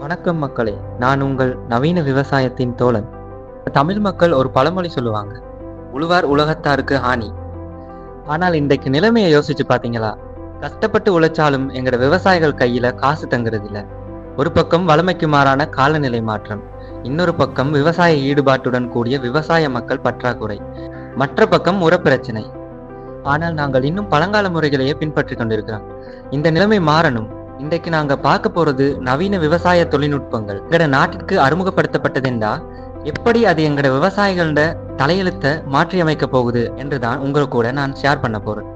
வணக்கம் மக்களே நான் உங்கள் நவீன விவசாயத்தின் தோழன். தமிழ் மக்கள் ஒரு பழமொழி சொல்லுவாங்க உழுவார் உலகத்தாருக்கு ஹானி ஆனால் இன்றைக்கு நிலைமையை யோசிச்சு பாத்தீங்களா கஷ்டப்பட்டு உழைச்சாலும் எங்கட விவசாயிகள் கையில காசு தங்குறது இல்ல ஒரு பக்கம் வளமைக்கு மாறான காலநிலை மாற்றம் இன்னொரு பக்கம் விவசாய ஈடுபாட்டுடன் கூடிய விவசாய மக்கள் பற்றாக்குறை மற்ற பக்கம் உரப்பிரச்சனை. ஆனால் நாங்கள் இன்னும் பழங்கால முறைகளையே பின்பற்றி கொண்டிருக்கிறோம். இந்த நிலைமை மாறணும். இன்றைக்கு நாங்க பார்க்க போறது நவீன விவசாய தொழில்நுட்பங்கள். எங்கட நாட்டிற்கு அறிமுகப்படுத்தப்பட்டதுண்டா எப்படி அது எங்கட விவசாயிகளோட தலையெழுத்தை மாற்றி அமைக்க போகுது என்றுதான் உங்க கூட நான் ஷேர் பண்ண போறேன்.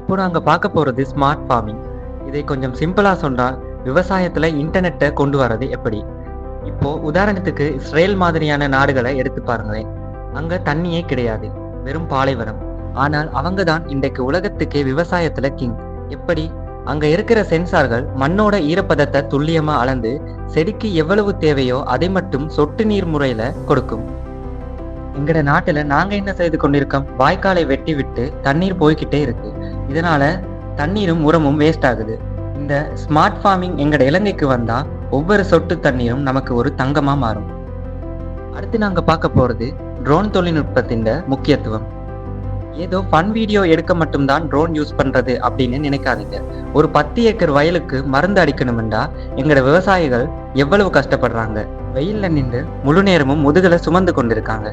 இப்போ நாங்க பார்க்க போறது ஸ்மார்ட் ஃபார்மிங் இதை கொஞ்சம் சிம்பிளா சொன்னா விவசாயத்துல இன்டர்நெட்டை கொண்டு வர்றது எப்படி? இப்போ உதாரணத்துக்கு இஸ்ரேல் மாதிரியான நாடுகளை எடுத்து பாருங்களேன். அங்க தண்ணியே கிடையாது வெறும் பாலைவனம். ஆனால் அவங்க தான் இன்றைக்கு உலகத்துக்கே விவசாயத்துல கிங் எப்படி? அங்க இருக்கிற சென்சார்கள் மண்ணோட ஈரப்பதத்தை துல்லியமா அளந்து செடிக்கு எவ்வளவு தேவையோ அதை மட்டும் சொட்டு நீர் முறையில கொடுக்கும். எங்கட நாட்டுல நாங்க என்ன செய்து கொண்டிருக்கோம்? வாய்க்காலை வெட்டி விட்டு தண்ணீர் போய்கிட்டே இருக்கு. இதனால தண்ணீரும் உரமும் வேஸ்ட் ஆகுது. இந்த ஸ்மார்ட் ஃபார்மிங் எங்கட இலங்கைக்கு வந்தா ஒவ்வொரு சொட்டு தண்ணீரும் நமக்கு ஒரு தங்கமா மாறும். அடுத்து நாங்க பார்க்க போறது ட்ரோன் தொழில்நுட்பத்தின் முக்கியத்துவம். ஏதோ ஃபன் வீடியோ எடுக்க மட்டும்தான் ட்ரோன் யூஸ் பண்றது அப்படின்னு நினைக்காதீங்க. ஒரு பத்து ஏக்கர் வயலுக்கு மருந்து அடிக்கணும்டா எங்களோட விவசாயிகள் எவ்வளவு கஷ்டப்படுறாங்க? வெயில்ல நின்று முழு நேரமும் முதுகலை சுமந்து கொண்டிருக்காங்க.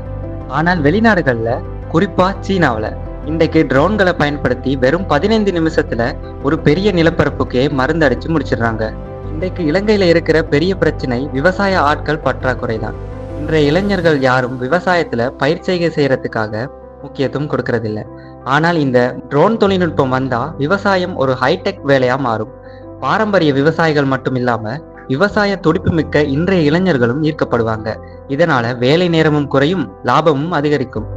ஆனால் வெளிநாடுகள்ல குறிப்பா சீனாவில் இன்றைக்கு ட்ரோன்களை பயன்படுத்தி வெறும் பதினைந்து நிமிஷத்துல ஒரு பெரிய நிலப்பரப்புக்கே மருந்து அடிச்சு முடிச்சிடுறாங்க. இன்றைக்கு இலங்கையில இருக்கிற பெரிய பிரச்சனை விவசாய ஆட்கள் பற்றாக்குறை தான் இன்றைய இளைஞர்கள் யாரும் விவசாயத்துல பயிர் செய்கை செய்யறதுக்காக முக்கியத்துவம் கொடுக்கறதில்ல. ஆனால் இந்த ட்ரோன் தொழில்நுட்பம் வந்தா விவசாயம் ஒரு ஹைடெக் வேலையா மாறும். பாரம்பரிய விவசாயிகள் மட்டும் இல்லாம விவசாய துடிப்புமிக்க இன்றைய இளைஞர்களும் ஈர்க்கப்படுவாங்க. இதனால வேலை நேரமும் குறையும் லாபமும் அதிகரிக்கும்.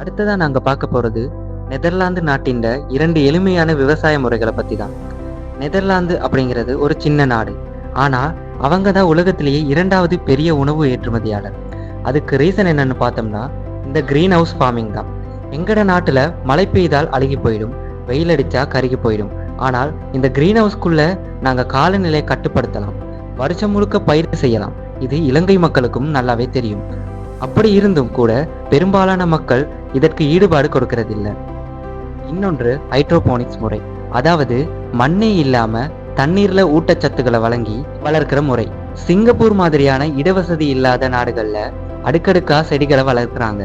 அடுத்ததா நாங்க பார்க்க போறது நெதர்லாந்து நாட்டின் இரண்டு எளிமையான விவசாய முறைகளை பத்தி தான் நெதர்லாந்து அப்படிங்கிறது ஒரு சின்ன நாடு. ஆனா அவங்க தான் உலகத்திலேயே இரண்டாவது பெரிய உணவு ஏற்றுமதியாளர். அதுக்கு ரீசன் என்னன்னு பார்த்தோம்னா இந்த கிரீன் ஹவுஸ் ஃபார்மிங் தான். எங்கட நாட்டுல மழை பெய்தால் அழுகி போயிடும் வெயில் அடிச்சா கருகி போயிடும். ஆனால் இந்த கிரீன் ஹவுஸ்க்குள்ள நாங்க காலநிலையை கட்டுப்படுத்தலாம். வருஷம் முழுக்க பயிர் செய்யலாம். இது இலங்கை மக்களுக்கும் நல்லாவே தெரியும். அப்படி இருந்தும் கூட பெரும்பாலான மக்கள் இதற்கு ஈடுபாடு கொடுக்கறதில்ல. இன்னொன்று ஹைட்ரோபோனிக்ஸ் முறை. அதாவது மண்ணே இல்லாம தண்ணீர்ல ஊட்டச்சத்துக்களை வழங்கி வளர்க்கிற முறை. சிங்கப்பூர் மாதிரியான இடவசதி இல்லாத நாடுகள்ல அடுக்கடுக்கா செடிகளை வளர்க்குறாங்க.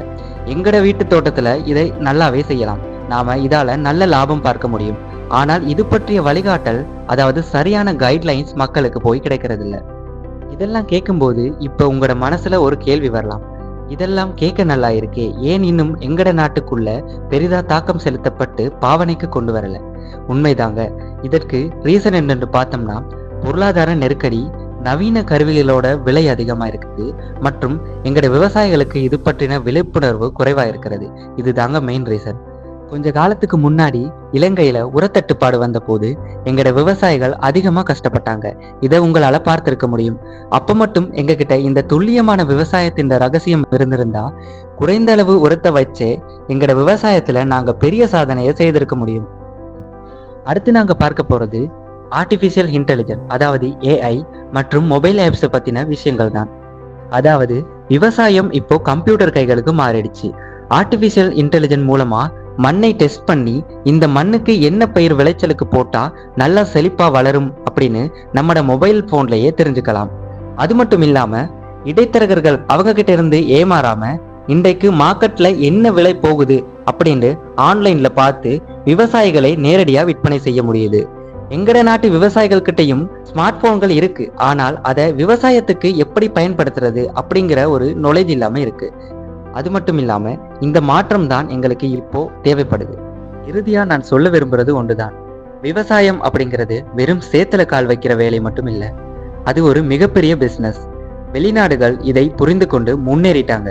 எங்கட வீட்டு தோட்டத்துல இதை நல்லாவே செய்யலாம். நாம இதால நல்ல லாபம் பார்க்க முடியும். ஆனால் இது பற்றிய வழிகாட்டல் அதாவது சரியான கைட்லைன்ஸ் மக்களுக்கு போய் கிடைக்கிறது இல்ல இதெல்லாம் கேட்கும்போது இப்ப உங்களோட மனசுல ஒரு கேள்வி வரலாம். இதெல்லாம் கேட்க நல்லா இருக்கே. ஏன் இன்னும் எங்கட நாட்டுக்குள்ள பெரிதா தாக்கம் செலுத்தப்பட்டு பாவனைக்கு கொண்டு வரல? உண்மைதாங்க. இதற்கு ரீசன் என்னென்று பார்த்தோம்னா பொருளாதார நெருக்கடி நவீன கருவிகளோட விலை அதிகமா இருக்குது. மற்றும் எங்களுடைய விவசாயிகளுக்கு இது பற்றின விழிப்புணர்வு குறைவா இருக்கிறது. இதுதாங்க மெயின் ரீசன் கொஞ்ச காலத்துக்கு முன்னாடி இலங்கையில உரத்தட்டுப்பாடு வந்த போது எங்கட விவசாயிகள் அதிகமா கஷ்டப்பட்டாங்க. இதை உங்களால பார்த்திருக்க முடியும். அப்ப மட்டும் எங்க கிட்ட இந்த துல்லியமான விவசாயத்தின் ரகசியம் இருந்திருந்தா குறைந்த அளவு உரத்தை வச்சே எங்கட விவசாயத்துல நாங்க பெரிய சாதனையை செய்திருக்க முடியும். அடுத்து நாங்க பார்க்க போறது ஆர்டிஃபிஷியல் இன்டெலிஜென்ஸ் அதாவது ஏஐ மற்றும் மொபைல் ஆப்ஸை பற்றின விஷயங்கள் தான் அதாவது விவசாயம் இப்போ கம்ப்யூட்டர் கைகளுக்கு மாறிடுச்சு. ஆர்டிஃபிஷியல் இன்டெலிஜென்ஸ் மூலமா மண்ணை டெஸ்ட் பண்ணி இந்த மண்ணுக்கு என்ன பயிர் விளைச்சலுக்கு போட்டா நல்லா செழிப்பா வளரும் அப்படின்னு நம்மட மொபைல் போன்லயே தெரிஞ்சுக்கலாம். அது மட்டும் இல்லாம இடைத்தரகர்கள் அவங்க கிட்ட இருந்து ஏமாறாம இன்றைக்கு மார்க்கெட்ல என்ன விலை போகுது அப்படின்னு ஆன்லைன்ல பார்த்து விவசாயிகளை நேரடியா விற்பனை செய்ய முடியுது. எங்கட நாட்டு விவசாயிகள் கிட்டையும் ஸ்மார்ட் போன்கள் இருக்கு. ஆனால் அதை விவசாயத்துக்கு எப்படி பயன்படுத்துறது அப்படிங்கிற ஒரு நொலேஜ் இல்லாம இருக்கு. அது மட்டும் இல்லாம இந்த மாற்றம் தான் எங்களுக்கு இப்போ தேவைப்படுது. இறுதியா நான் சொல்ல விரும்புறது ஒன்றுதான். விவசாயம் அப்படிங்கிறது வெறும் சேத்துல கால் வைக்கிற வேலை மட்டும் இல்ல. அது ஒரு மிகப்பெரிய பிசினஸ் வெளிநாடுகள் இதை புரிந்து கொண்டு முன்னேறிட்டாங்க.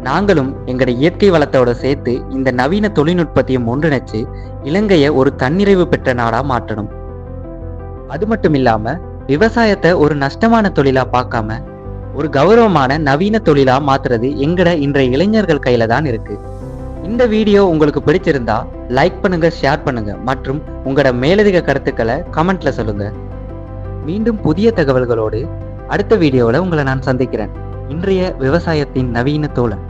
நாங்களும் எங்கட இயற்கை வளத்தோட சேர்த்து இந்த நவீன தொழில்நுட்பத்தையும் ஒன்றிணைச்சு இலங்கையை ஒரு தன்னிறைவு பெற்ற நாடா மாற்றணும். அது மட்டும் இல்லாம விவசாயத்தை ஒரு நஷ்டமான தொழிலா பார்க்காம ஒரு கௌரவமான நவீன தொழிலா மாத்துறது எங்கட இன்றைய இளைஞர்கள் கையில தான் இருக்கு. இந்த வீடியோ உங்களுக்கு பிடிச்சிருந்தா லைக் பண்ணுங்க ஷேர் பண்ணுங்க மற்றும் உங்களோட மேலதிக கருத்துக்களை கமெண்ட்ல சொல்லுங்க. மீண்டும் புதிய தகவல்களோடு அடுத்த வீடியோவில் உங்களை நான் சந்திக்கிறேன். இன்றைய விவசாயத்தின் நவீன தோழன்.